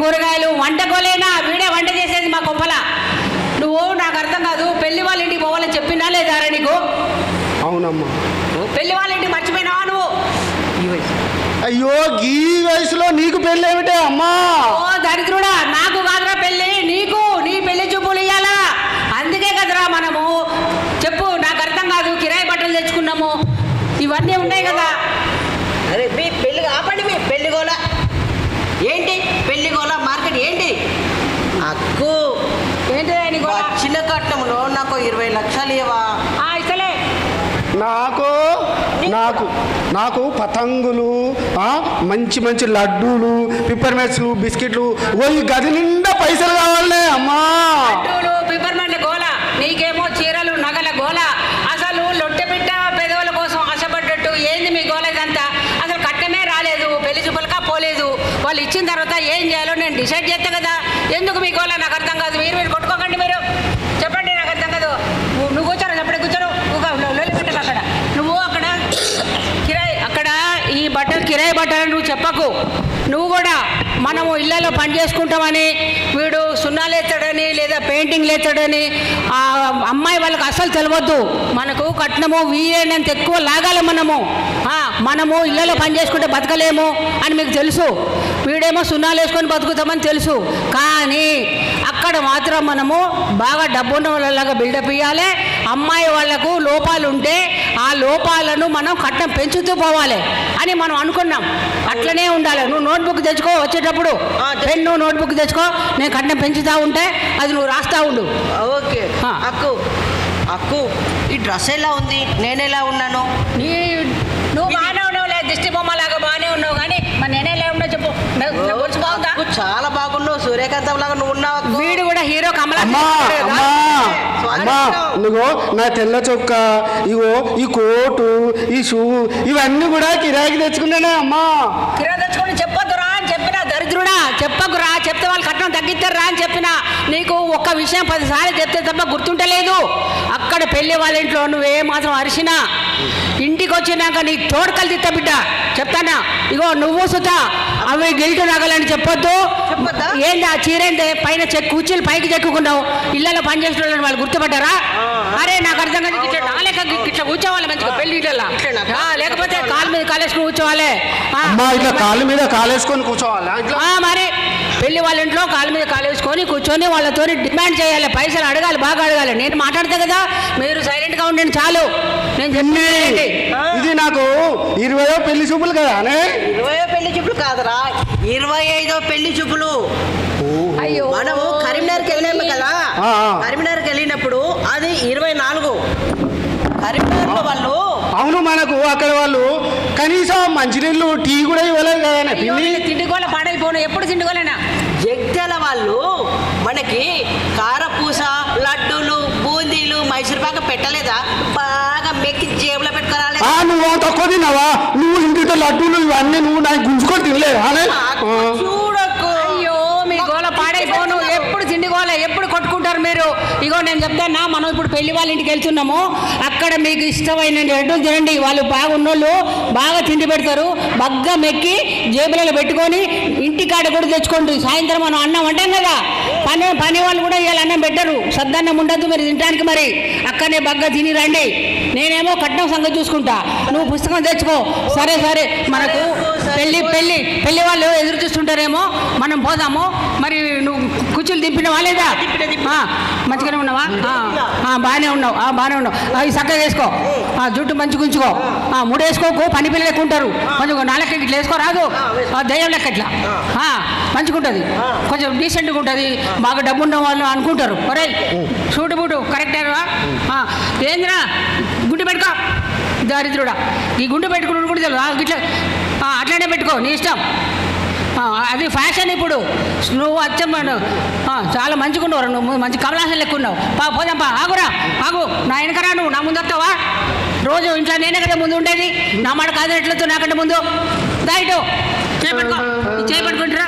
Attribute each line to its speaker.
Speaker 1: కూరగాయలు వంట కోలేనా వీడే వంట చేసేది మా కొంపల నువ్వు నాకు అర్థం కాదు పెళ్ళి వాళ్ళ ఇంటికి పోవాలని చెప్పినా లేదారా నీకు?
Speaker 2: అవునమ్మా.
Speaker 1: పెళ్ళి వాళ్ళ ఇంటికి మర్చిపోయినావా నువ్వు?
Speaker 2: అయ్యో ఈ వయసులో నీకు పెళ్ళి ఏమిటే అమ్మా?
Speaker 1: ఓ దరిద్రుడా నాకు కాదురా పెళ్ళి నీకు నీ పెళ్ళి చూపులు ఇయ్యాలా అందుకే కదరా మనము చెప్పు నాకు అర్థం కాదు కిరాయి బట్టలు తెచ్చుకున్నాము ఇవన్నీ ఉన్నాయి కదా
Speaker 3: అరే మీ పెళ్ళి ఆపండి మీ పెళ్ళి గోల ఏంటి పెళ్ళి గోల మార్కెట్ ఏంటి అక్కు
Speaker 1: ఏంటి ఆయన
Speaker 3: మా చిన్న కట్నంలో నాకు ఇవ్వా
Speaker 1: ఇస్తలే
Speaker 2: నాకు నాకు. నాకు పతంగులు ఆ, మంచి మంచి లడ్డూలు పిప్పర్మెంట్స్లు బిస్కెట్లు ఓ గది నిండా పైసలు కావాలనే అమ్మా.
Speaker 1: నీకేమో చీరలు నగల గోల అసలు లొట్టె బిడ్డ పెదవుల కోసం ఆశపడ్డట్టు ఏంది మీ గోల ఇదంతా అసలు కట్టమే రాలేదు పెళ్ళి చూపులకా పోలేదు వాళ్ళు ఇచ్చిన తర్వాత ఏం చేయాలో నేను డిసైడ్ చేస్తా కదా ఎందుకు మీ గోల నాకు అర్థం కాదు మీరు మీరు కొట్టుకోకండి మీరు చెప్పండి నాకు అర్థం కాదు నువ్వు నువ్వు కూర్చోరు చెప్పండి కూర్చోరు నువ్వు పెట్టాలి అక్కడ నువ్వు అక్కడ కిరాయి అక్కడ ఈ చేయబడ్డానని నువ్వు చెప్పకు. నువ్వు కూడా మనము ఇళ్ళలో పని చేసుకుంటామని వీడు సున్నాలు ఎత్తాడని లేదా పెయింటింగ్ ఎత్తాడని ఆ అమ్మాయి వాళ్ళకి అస్సలు తెలియవద్దు మనకు కట్నము వీలైనంత ఎక్కువ లాగాలి మనము. మనము ఇళ్ళలో పని చేసుకుంటే బతకలేము అని మీకు తెలుసు. వీడేమో సున్నాలు వేసుకొని బతుకుతామని తెలుసు. కానీ అక్కడ మాత్రం మనము బాగా డబ్బున్న వాళ్ళలాగా బిల్డప్ ఇవ్వాలి అమ్మాయి వాళ్ళకు లోపాలు ఉంటే ఆ లోపాలను మనం కట్నం పెంచుతూ పోవాలి అని మనం అనుకున్నాం. అట్లనే ఉండాలి. నువ్వు నోట్బుక్ తెచ్చుకో వచ్చేటప్పుడు. పెన్ను నోట్బుక్ తెచ్చుకో. నేను కట్నం పెంచుతా ఉంటే అది నువ్వు రాస్తా ఉండు.
Speaker 3: ఓకే. అక్కు అక్కు ఈ డ్రెస్ ఎలా ఉంది? నేను ఎలా ఉన్నాను?
Speaker 1: నీ నువ్వు బాగానే ఉన్నావు లేదు దిష్టి బొమ్మలాగా బాగానే ఉన్నావు కానీ మరి నేనే ఉన్నా చెప్పు.
Speaker 3: చాలా బాగున్నావు. సూర్యకాంతం లాగా నువ్వు ఉన్నావు అక్కు.
Speaker 1: వీడు కూడా హీరో కమలా
Speaker 2: అమ్మా అమ్మా అమ్మా నువ్వు నా తెల్ల చొక్క ఇగో ఈ కోటు ఈ షూ ఇవన్నీ కూడా కిరాయికి తెచ్చుకున్నానే అమ్మా.
Speaker 1: కిరా తెచ్చుకొని చెప్పొద్దురా అని చెప్పిన దరిద్రుడా చెప్పకురా చెప్తే వాళ్ళు కట్నం తగ్గిస్తారా అని చెప్పిన నీకు ఒక్క విషయం పదిసార్లు చెప్తే తప్ప గుర్తుంటలేదు. అక్కడ పెళ్ళి వాళ్ళ ఇంట్లో నువ్వు మాత్రం అరిసినా ఇంటికి వచ్చినాక నీ తోడుకలు తిత్త బిడ్డ. చెప్తానా? ఇగో నువ్వు సుత అవి గిల్టు నగలని చెప్పొద్దు.
Speaker 3: చెప్పొద్దా?
Speaker 1: ఏంది ఆ చీరేందే? పైన చెక్ కూర్చుని పైకి చెక్కుకున్నావు. ఇళ్ళలో పని చేసిన వాళ్ళని వాళ్ళు గుర్తుపట్టారా అరే నాకు అర్థం కాదు ఇట్లా ఇట్లా కూర్చోవాలి మంచిగా పెళ్ళి లేకపోతే కాలు మీద కాలేసుకుని కూర్చోవాలి.
Speaker 2: ఇట్లా కాళ్ళ మీద కాలేసుకొని కూర్చోవాలా?
Speaker 1: మరి పెళ్ళి వాళ్ళ ఇంట్లో కాలు మీద కాలు వేసుకొని కూర్చొని వాళ్ళతో డిమాండ్ చేయాలి పైసలు అడగాలి బాగా అడగాలి. నేను మాట్లాడతా కదా మీరు సైలెంట్గా ఉండండి చాలు. నేను
Speaker 2: ఎన్ని?
Speaker 1: చెప్పి
Speaker 2: ఇది నాకు ఇరవయో పెళ్ళి చూపులు కదా అనే?
Speaker 3: ఇరవై పెళ్ళి చూపులు కాదురా ఇరవై ఐదో పెళ్ళి చూపులు.
Speaker 1: అయ్యో.
Speaker 3: మనము కరీంనగర్కి వెళ్ళాము కదా. కరీంనగర్కి వెళ్ళినప్పుడు అది ఇరవై నాలుగు. కరీంనగర్లో వాళ్ళు
Speaker 2: అవును మనకు అక్కడ వాళ్ళు కనీసం మంచినీళ్ళు టీ కూడా ఇవ్వలేదు కదా పిన్ని.
Speaker 1: వీళ్ళు పాడైపోను ఎప్పుడు తిండిగోలేనా
Speaker 3: జగ్త్యాల వాళ్ళు మనకి కారపూస లడ్డూలు బూందీలు మైసూర్ పాక పెట్టలేదా? బాగా మెక్కి జేబులో పెట్టుకోరాలి
Speaker 2: ఆ నువ్వు తక్కువ తిన్నావా? నువ్వు ఇంటితో లడ్డూలు ఇవన్నీ నువ్వు నాకు గుంజుకొని తినలేదు అనే
Speaker 3: చూడకు
Speaker 1: అయ్యో మీ గోల పాడైపోను ఎప్పుడు తిండిగోల ఎప్పుడు కొట్టుకుంటారు మీరు ఇగో నేను చెప్తానా మనం ఇప్పుడు పెళ్ళి వాళ్ళ ఇంటికి వెళ్తున్నాము. అక్కడ మీకు ఇష్టమైన లడ్డూలు తినండి వాళ్ళు బాగున్నోళ్ళు బాగా తిండి పెడతారు. బగ్గా మెక్కి జేబులలో పెట్టుకొని ఇంటికాడ కూడా తెచ్చుకోండి. సాయంత్రం మనం అన్నం అంటాం కదా. పని పని వాళ్ళు కూడా ఇవాళ అన్నం పెట్టరు. సద్దన్నం ఉండద్దు మరి తినడానికి మరి. అక్కడనే బగ్గా తిని రండి. నేనేమో కట్నం సంగతి చూసుకుంటా. నువ్వు పుస్తకం తెచ్చుకో. సరే సరే. మనకు పెళ్ళి పెళ్ళి పెళ్ళి వాళ్ళు ఎదురు చూస్తుంటారేమో. మనం పోదాము. మరి నువ్వు కుర్చీలు దింపిన వాళ్ళేదా మంచిగానే ఉన్నావా? బాగానే ఉన్నావు. ఆ, బాగానే ఉన్నావు. ఈ చక్కగా వేసుకో. ఆ, జుట్టు మంచిగా ఉంచుకో. ఆ, ముడి వేసుకోకు పని పిల్లలు ఎక్కువ ఉంటారు కొంచెం నాలుగు ఇట్లా వేసుకో రాదు. ఆ, దయ్యం లెక్క ఇట్లా. మంచిగా ఉంటుంది. కొంచెం డీసెంట్గా ఉంటుంది. బాగా డబ్బు ఉన్న వాళ్ళు అనుకుంటారు. ఒరే సూటు బూటు కరెక్టేనా ఏందిరా? గుడ్డు పెట్టుకో. దారిద్రుడా. ఈ గుండు పెట్టుకున్నాడు కూడా తెలియదు గిట్ల ఆ, అట్లానే పెట్టుకో. నీ ఇష్టం. అది ఫ్యాషన్ ఇప్పుడు. నువ్వు అచ్చమ్మను. చాలా మంచిగా ఉన్నావు నువ్వు. మంచి కమలాసం లెక్క ఉన్నావు. పా పోదాంపా ఆగురా. ఆగు. నా వెనకరా నువ్వు. నా ముందు వస్తావా? రోజు ఇంట్లో నేనే కదా ముందు ఉండేది. నా మాట కాదు ఎట్లతో నాకంటే ముందు? దాయిటో చేపట్టుకో చేపట్టుకుంటారా